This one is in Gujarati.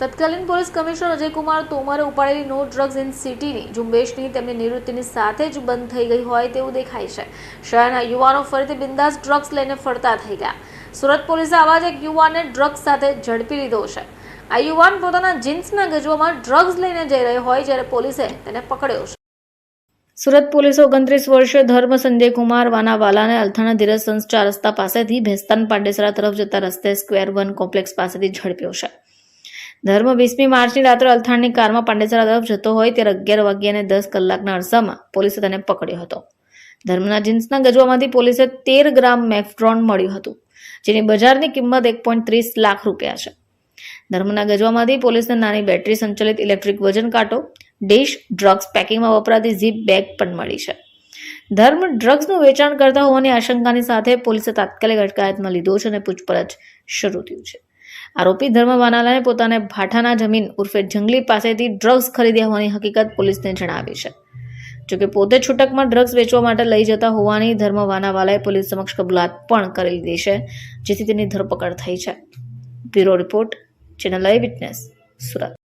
તત્કાલીન પોલીસ કમિશનર અજયકુમાર તોમરે ઉપાડેલી નો ડ્રગ્સ ઇન સિટીની ઝુંબેશની તેમની નિવૃત્તિની સાથે જ બંધ થઈ ગઈ હોય તેવું દેખાય છે. શહેરના યુવાનો ફરીથી બિંદાસ ડ્રગ્સ લઈને ફરતા થઈ ગયા. સુરત પોલીસે આવા જ એક યુવાનને ડ્રગ્સ સાથે ઝડપી લીધો છે. આ યુવાન પોતાના જીન્સના ગજવામાં ડ્રગ્સ લઈને જઈ રહ્યો હોય જ્યારે પોલીસે તેને પકડ્યો છે. સુરત પોલીસ ઓગણત્રીસ વર્ષીય ધર્મ સંજય કુમાર વાનાવાલાને અલથાણા ધીરજ સંસ્થા રસ્તા પાસેથી ભેસ્તાન પાંડેસરા તરફ જતા રસ્તે સ્ક્વેર વન કોમ્પ્લેક્સ પાસેથી ઝડપ્યો છે. ધર્મ વીસમી માર્ચની રાત્રે અલથાણની કારમાં પાંડેસરા તરફ જતો હોય ત્યારે અગિયાર વાગ્યાને દસ કલાકના અરસામાં પોલીસે તેને પકડ્યો હતો. ધર્મના જીન્સના ગજવામાંથી પોલીસે તેર ગ્રામ મેફ્ટ્રોન મળ્યું હતું, જેની બજારની કિંમત એક પોઈન્ટ ત્રીસ લાખ રૂપિયા છે. ધર્મના ગજવામાંથી પોલીસને નાની બેટરી સંચાલિત ઇલેક્ટ્રિક વજન કાંટો, ડીશ ડ્રગ્સ પેકિંગમાં વપરાતી ઝીપ બેગ પણ મળી છે. ધર્મ ડ્રગ્સનું વેચાણ કરતા હોવાની આશંકાની સાથે પોલીસે તાત્કાલિક અટકાયતમાં લીધો છે અને પૂછપરછ શરૂ થયું છે. આરોપી ધર્મ વાનાલાને પોતાને ભાઠાના જમીન ઉર્ફે જંગલી પાસેથી ડ્રગ્સ ખરીદ્યા હોવાની હકીકત પોલીસને જણાવી છે. જોકે પોતે છૂટકમાં ડ્રગ્સ વેચવા માટે લઈ જતા હોવાની ધર્મ વાનાવાલાએ પોલીસ સમક્ષ કબૂલાત પણ કરી લીધી છે, જેથી તેની ધરપકડ થઈ છે. Bureau report, channel eye witness, Surat.